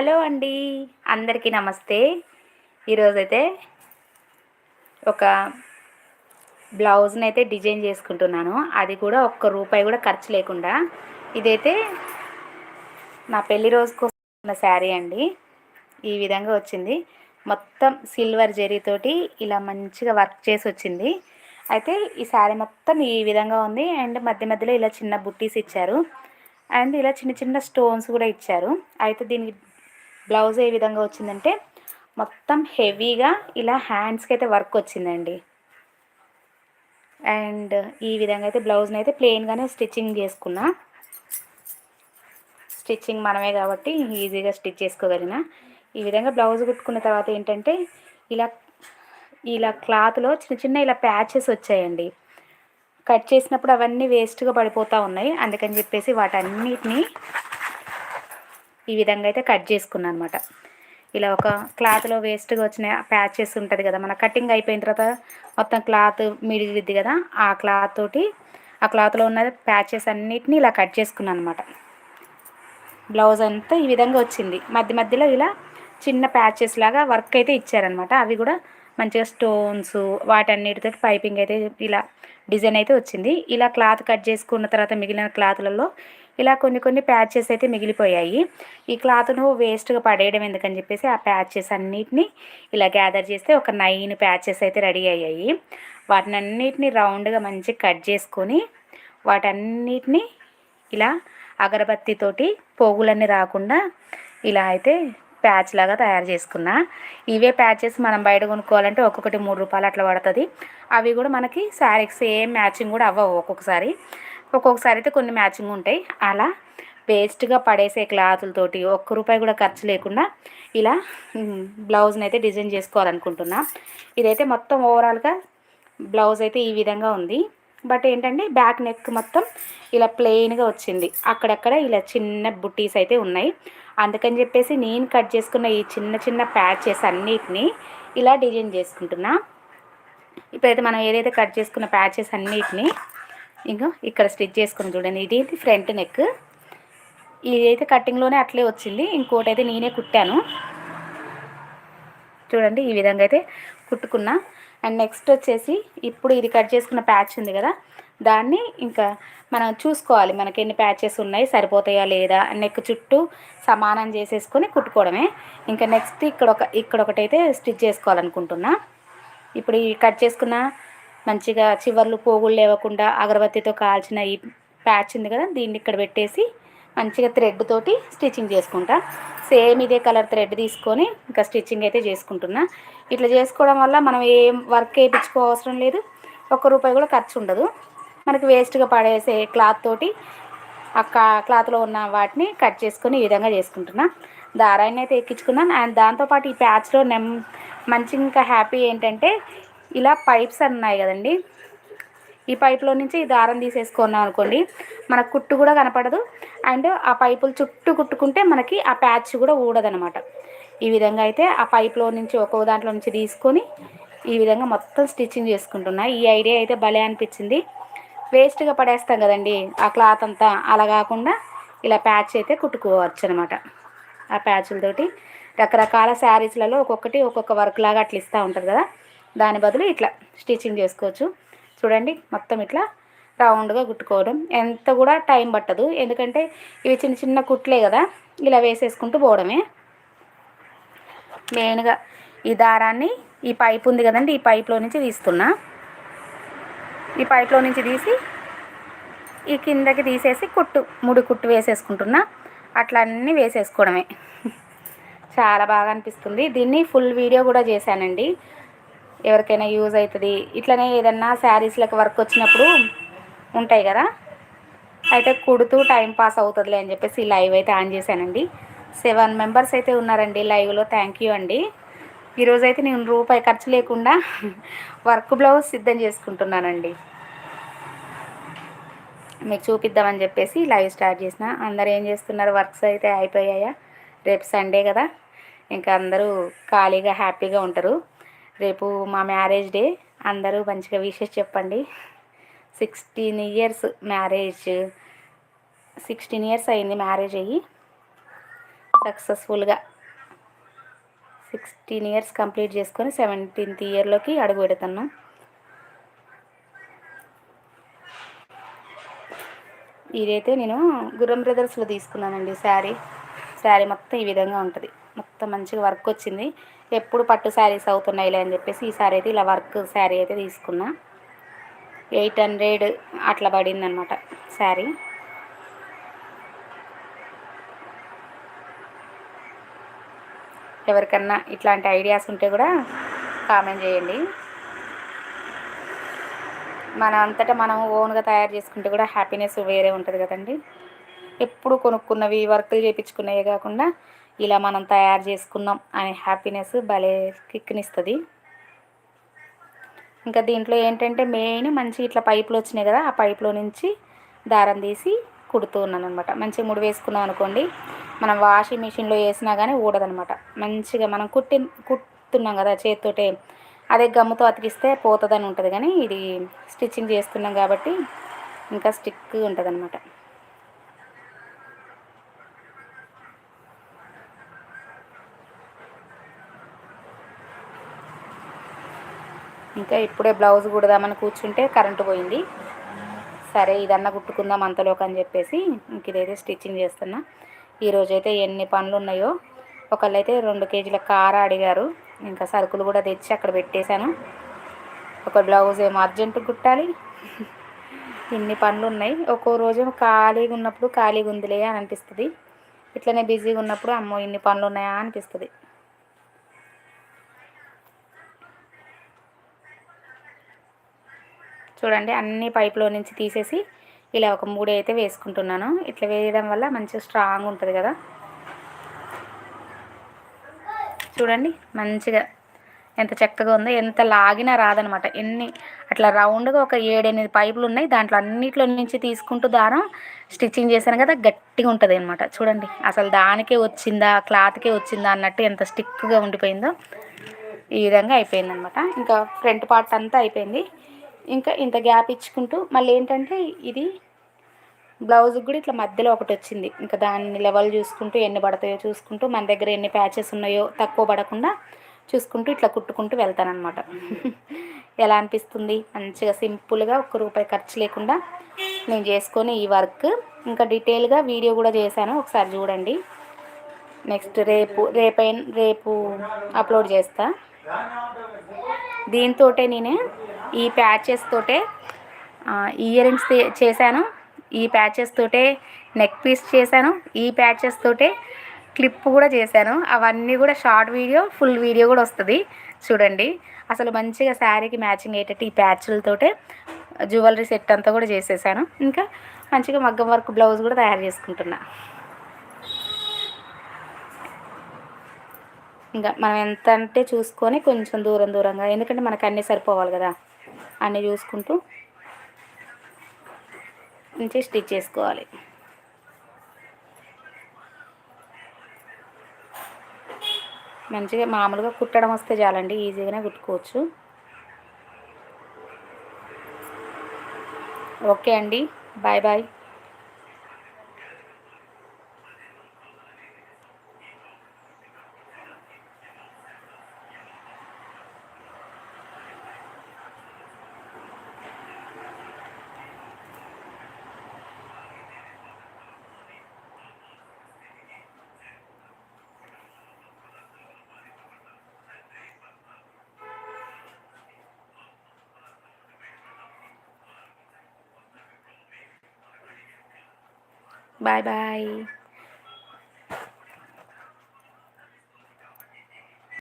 Hello అండి అందరికీ నమస్తే. ఈరోజైతే ఒక బ్లౌజ్ని అయితే డిజైన్ చేసుకుంటున్నాను. అది కూడా ఒక్క రూపాయి కూడా ఖర్చు లేకుండా. ఇదైతే నా పెళ్ళి రోజుకు ఉన్న శారీ అండి. ఈ విధంగా వచ్చింది. మొత్తం సిల్వర్ జరీతోటి ఇలా మంచిగా వర్క్ చేసి వచ్చింది. అయితే ఈ శారీ మొత్తం ఈ విధంగా ఉంది. అండ్ మధ్య మధ్యలో ఇలా చిన్న బుట్టీస్ ఇచ్చారు. అండ్ ఇలా చిన్న చిన్న స్టోన్స్ కూడా ఇచ్చారు. అయితే దీనికి బ్లౌజ్ ఏ విధంగా వచ్చిందంటే మొత్తం హెవీగా ఇలా హ్యాండ్స్కి అయితే వర్క్ వచ్చిందండి. అండ్ ఈ విధంగా అయితే బ్లౌజ్ని అయితే ప్లెయిన్గానే స్టిచ్చింగ్ చేసుకున్నా. స్టిచ్చింగ్ మనమే కాబట్టి ఈజీగా స్టిచ్ చేసుకోగలిగిన. ఈ విధంగా బ్లౌజ్ కుట్టుకున్న తర్వాత ఏంటంటే ఇలా ఇలా క్లాత్లో చిన్న చిన్న ఇలా ప్యాచెస్ వచ్చాయండి. కట్ చేసినప్పుడు అవన్నీ వేస్ట్గా పడిపోతూ ఉన్నాయి. అందుకని చెప్పేసి వాటన్నిటిని ఈ విధంగా అయితే కట్ చేసుకున్నాను అనమాట ఇలా ఒక క్లాత్లో వేస్ట్గా వచ్చిన ప్యాచెస్ ఉంటుంది కదా మన కటింగ్ అయిపోయిన తర్వాత మొత్తం క్లాత్ మిడిలిద్ది కదా ఆ క్లాత్ తోటి ఆ క్లాత్లో ఉన్న ప్యాచెస్ అన్నిటిని ఇలా కట్ చేసుకున్నాను అనమాట బ్లౌజ్ అంతా ఈ విధంగా వచ్చింది. మధ్య మధ్యలో ఇలా చిన్న ప్యాచెస్ లాగా వర్క్ అయితే ఇచ్చారనమాట. అవి కూడా మంచిగా స్టోన్స్ వాటన్నిటితో పైపింగ్ అయితే ఇలా డిజైన్ అయితే వచ్చింది. ఇలా క్లాత్ కట్ చేసుకున్న తర్వాత మిగిలిన క్లాత్లలో ఇలా కొన్ని కొన్ని ప్యాచెస్ అయితే మిగిలిపోయాయి. ఈ క్లాత్ను వేస్ట్గా పడేయడం ఎందుకని చెప్పేసి ఆ ప్యాచెస్ అన్నిటిని ఇలా గ్యాదర్ చేస్తే ఒక నైన్ ప్యాచెస్ అయితే రెడీ అయ్యాయి. వాటిని అన్నిటిని రౌండ్గా మంచి కట్ చేసుకొని వాటన్నిటిని ఇలా అగరబత్తితోటి పోగులన్నీ రాకుండా ఇలా అయితే ప్యాచ్ లాగా తయారు చేసుకున్నా. ఇవే ప్యాచెస్ మనం బయట కొనుక్కోవాలంటే ఒక్కొక్కటి మూడు రూపాయలు అట్లా పడుతుంది. అవి కూడా మనకి శారీకి సేమ్ మ్యాచింగ్ కూడా అవ్వవు ఒక్కొక్కసారి. ఒక్కొక్కసారి అయితే కొన్ని మ్యాచింగ్ ఉంటాయి. అలా వేస్ట్గా పడేసే క్లాతులతోటి ఒక్క రూపాయి కూడా ఖర్చు లేకుండా ఇలా బ్లౌజ్ని అయితే డిజైన్ చేసుకోవాలనుకుంటున్నా. ఇదైతే మొత్తం ఓవరాల్గా బ్లౌజ్ అయితే ఈ విధంగా ఉంది. బట్ ఏంటంటే బ్యాక్ నెక్ మొత్తం ఇలా ప్లెయిన్గా వచ్చింది. అక్కడక్కడ ఇలా చిన్న బుట్టీస్ అయితే ఉన్నాయి. అందుకని చెప్పేసి నేను కట్ చేసుకున్న ఈ చిన్న చిన్న ప్యాచెస్ అన్నిటిని ఇలా డిజైన్ చేసుకుంటున్నా. ఇప్పుడైతే మనం ఏదైతే కట్ చేసుకున్న ప్యాచెస్ అన్నిటిని ఇంకా ఇక్కడ స్టిచ్ చేసుకుని చూడండి. ఇది ఫ్రంట్ నెక్. ఇదైతే కటింగ్లోనే అట్లే వచ్చింది. ఇంకోటి అయితే నేనే కుట్టాను. చూడండి ఈ విధంగా అయితే కుట్టుకున్నా. అండ్ నెక్స్ట్ వచ్చేసి ఇప్పుడు ఇది కట్ చేసుకున్న ప్యాచ్ ఉంది కదా దాన్ని ఇంకా మనం చూసుకోవాలి. మనకి ఎన్ని ప్యాచెస్ ఉన్నాయి సరిపోతాయా లేదా నెక్ చుట్టూ సమానం చేసేసుకొని కుట్టుకోవడమే. ఇంకా నెక్స్ట్ ఇక్కడ ఒక ఇక్కడ ఒకటైతే స్టిచ్ చేసుకోవాలనుకుంటున్నా. ఇప్పుడు ఈ కట్ చేసుకున్న మంచిగా చివర్లు పోగులు లేవకుండా అగరబత్తితో కాల్చిన ఈ ప్యాచ్ ఉంది కదా దీన్ని ఇక్కడ పెట్టేసి మంచిగా థ్రెడ్ తోటి స్టిచ్చింగ్ చేసుకుంటా. సేమ్ ఇదే కలర్ థ్రెడ్ తీసుకొని ఇంకా స్టిచ్చింగ్ అయితే చేసుకుంటున్నా. ఇట్లా చేసుకోవడం వల్ల మనం ఏం వర్క్ వేయించుకో అవసరం లేదు. ఒక్క రూపాయి కూడా ఖర్చు ఉండదు. మనకి వేస్ట్గా పడేసే క్లాత్ తోటి ఆ క్లాత్లో ఉన్న వాటిని కట్ చేసుకొని ఈ విధంగా చేసుకుంటున్నా. దారాన్ని అయితే ఎక్కించుకున్నాను. అండ్ దాంతోపాటు ఈ ప్యాచ్లో నెమ్ మంచి ఇంకా హ్యాపీ ఏంటంటే ఇలా పైప్స్ అన్నాయి కదండి. ఈ పైప్లో నుంచి ఈ దారం తీసేసుకున్నాం అనుకోండి మనకు కుట్టు కూడా కనపడదు. అండ్ ఆ పైపులు చుట్టూ కుట్టుకుంటే మనకి ఆ ప్యాచ్ కూడా ఊడదనమాట ఈ విధంగా అయితే ఆ పైప్లో నుంచి ఒక్కో దాంట్లో నుంచి తీసుకొని ఈ విధంగా మొత్తం స్టిచ్చింగ్ చేసుకుంటున్నా. ఈ ఐడియా అయితే భలే అనిపించింది. వేస్ట్గా పడేస్తాం కదండి ఆ క్లాత్ అంతా. అలా కాకుండా ఇలా ప్యాచ్ అయితే కుట్టుకోవచ్చు అనమాట ఆ ప్యాచ్లతోటి రకరకాల శారీస్లలో ఒక్కొక్కటి ఒక్కొక్క వర్క్ లాగా అట్లా ఇస్తూ ఉంటుంది కదా. దాని బదులు ఇట్లా స్టిచ్చింగ్ చేసుకోవచ్చు. చూడండి మొత్తం ఇట్లా రౌండ్గా కుట్టుకోవడం. ఎంత కూడా టైం పట్టదు. ఎందుకంటే ఇవి చిన్న చిన్న కుట్లే కదా ఇలా వేసేసుకుంటూ పోవడమే. మెయిన్గా ఈ దారాన్ని ఈ పైప్ ఉంది కదండి ఈ పైప్లో నుంచి తీస్తున్నా. ఈ పైప్లో నుంచి తీసి ఈ కిందకి తీసేసి కుట్టు ముడి కుట్టు వేసేసుకుంటున్నా. అట్లా అన్నీ వేసేసుకోవడమే. చాలా బాగా అనిపిస్తుంది. దీన్ని ఫుల్ వీడియో కూడా చేశానండి. ఎవరికైనా యూజ్ అవుతుంది ఇట్లనే ఏదన్నా శారీస్లకు వర్క్ వచ్చినప్పుడు ఉంటాయి కదా. అయితే కుడుతూ టైం పాస్ అవుతుందిలే అని చెప్పేసి లైవ్ అయితే ఆన్ చేశానండి. సెవెన్ మెంబర్స్ అయితే ఉన్నారండి లైవ్లో థ్యాంక్ యూ అండి. ఈరోజైతే నేను రూపాయి ఖర్చు లేకుండా వర్క్ బ్లౌజ్ సిద్ధం చేసుకుంటున్నానండి. మీకు చూపిద్దామని చెప్పేసి లైవ్ స్టార్ట్ చేసిన. అందరు ఏం చేస్తున్నారు? వర్క్స్ అయితే అయిపోయాయా? రేపు సండే కదా. ఇంకా అందరూ ఖాళీగా హ్యాపీగా ఉంటారు. రేపు మా మ్యారేజ్ డే. అందరూ మంచిగా విషెస్ చెప్పండి. Sixteen years marriage. Sixteen years అయింది మ్యారేజ్ అయ్యి. సక్సెస్ఫుల్గా సిక్స్టీన్ ఇయర్స్ కంప్లీట్ చేసుకొని సెవెంటీన్త్ ఇయర్లోకి అడుగు పెడుతున్నాం. ఇదైతే నేను గుర్రం బ్రదర్స్లో తీసుకున్నానండి శారీ. శారీ మొత్తం ఈ విధంగా ఉంటుంది. మొత్తం మంచిగా వర్క్ వచ్చింది. ఎప్పుడు పట్టు శారీస్ అవుతున్నాయిలే అని చెప్పేసి ఈ శారీ అయితే ఇలా వర్క్ శారీ అయితే తీసుకున్నా. ఎయిట్ హండ్రెడ్ అట్లా పడింది అనమాట శారీ. ఎవరికన్నా ఇట్లాంటి ఐడియాస్ ఉంటే కూడా కామెంట్ చేయండి. మన అంతటా మనం ఓన్గా తయారు చేసుకుంటే కూడా హ్యాపీనెస్ వేరే ఉంటుంది కదండి. ఎప్పుడు కొనుక్కున్నవి వర్కులు చేయించుకునేవి కాకుండా ఇలా మనం తయారు చేసుకున్నాం అనే హ్యాపీనెస్ భలే కిక్నిస్తుంది ఇంకా దీంట్లో ఏంటంటే మెయిన్ మంచి ఇట్లా పైపులు వచ్చినాయి కదా ఆ పైపులో నుంచి దారం తీసి కుడుతూ ఉన్నాను అనమాట మంచి ముడి వేసుకున్నాం అనుకోండి మనం వాషింగ్ మిషన్లో వేసినా కానీ ఊడదనమాట మంచిగా మనం కుట్టి కుట్టున్నాం కదా చేతితోటే అదే గమ్ముతో అతికిస్తే పోతుందని ఉంటుంది కానీ ఇది స్టిచ్చింగ్ చేస్తున్నాం కాబట్టి ఇంకా స్టిక్ ఉంటుంది అనమాట ఇంకా ఇప్పుడే బ్లౌజ్ కుడదామని కూర్చుంటే కరెంటు పోయింది. సరే ఇదన్నా కుట్టుకుందాం అంతలోకి అని చెప్పేసి ఇంక ఇదైతే స్టిచ్చింగ్ చేస్తున్నా. ఈరోజైతే ఎన్ని పనులు ఉన్నాయో ఒకళ్ళైతే రెండు కేజీల కార అడిగారు. ఇంకా సరుకులు కూడా తెచ్చి అక్కడ పెట్టేశాను. ఒక బ్లౌజ్ ఏమో అర్జెంటు కుట్టాలి. ఇన్ని పనులు ఉన్నాయి ఒక్కో రోజు ఖాళీగా ఉన్నప్పుడు ఖాళీగా ఉందిలే అని అనిపిస్తుంది. ఇట్లనే బిజీగా ఉన్నప్పుడు అమ్మో ఇన్ని పనులు ఉన్నాయా అనిపిస్తుంది. చూడండి అన్ని పైప్లో నుంచి తీసేసి ఇలా ఒక మూడు అయితే వేసుకుంటున్నాను. ఇట్లా వేయడం వల్ల మంచిగా స్ట్రాంగ్ ఉంటుంది కదా. చూడండి మంచిగా ఎంత చక్కగా ఉందో ఎంత లాగినా రాదనమాట. ఎన్ని అట్లా రౌండ్గా ఒక ఏడెనిమిది పైపులు ఉన్నాయి. దాంట్లో అన్నిట్లో నుంచి తీసుకుంటూ దారం స్టిచ్చింగ్ చేశాను కదా గట్టిగా ఉంటుంది అనమాట. చూడండి అసలు దానికే వచ్చిందా క్లాత్కే వచ్చిందా అన్నట్టు ఎంత స్టిక్గా ఉండిపోయిందో ఈ విధంగా అయిపోయిందనమాట. ఇంకా ఫ్రంట్ పార్ట్ అంతా అయిపోయింది. ఇంకా ఇంత గ్యాప్ ఇచ్చుకుంటూ మళ్ళీ ఏంటంటే ఇది బ్లౌజ్కి కూడా ఇట్లా మధ్యలో ఒకటి వచ్చింది. ఇంకా దాన్ని లెవెల్ చూసుకుంటూ ఎన్ని పడతాయో చూసుకుంటూ మన దగ్గర ఎన్ని ప్యాచెస్ ఉన్నాయో తక్కువ పడకుండా చూసుకుంటూ ఇట్లా కుట్టుకుంటూ వెళ్తానమాట ఎలా అనిపిస్తుంది? మంచిగా సింపుల్గా ఒక్క రూపాయి ఖర్చు లేకుండా నేను చేసుకొని ఈ వర్క్ ఇంకా డీటెయిల్గా వీడియో కూడా చేశాను. ఒకసారి చూడండి. నెక్స్ట్ రేపు రేపైన రేపు అప్లోడ్ చేస్తా. దీంతో నేనే ఈ ప్యాచెస్ తోటే ఇయర్ రింగ్స్ చేశాను. ఈ ప్యాచెస్ తోటే నెక్ పీస్ చేశాను. ఈ ప్యాచెస్ తోటే క్లిప్ కూడా చేశాను. అవన్నీ కూడా షార్ట్ వీడియో ఫుల్ వీడియో కూడా వస్తుంది. చూడండి. అసలు మంచిగా శారీకి మ్యాచింగ్ అయ్యేటట్టు ఈ ప్యాచ్లతోటే జ్యువెలరీ సెట్ అంతా కూడా చేసేసాను. ఇంకా మంచిగా మగ్గం వర్క్ బ్లౌజ్ కూడా తయారు చేసుకుంటున్నా. ఇంకా మనం ఎంత అంటే చూసుకొని కొంచెం దూరం దూరంగా ఎందుకంటే మనకు అన్నీ సరిపోవాలి కదా. అన్నీ చూసుకుంటూ నుంచి స్టిచ్ చేసుకోవాలి. మంచిగా మామూలుగా కుట్టడం వస్తే చాలండి ఈజీగానే కుట్టుకోవచ్చు. ఓకే అండి బాయ్ బాయ్. Bye bye.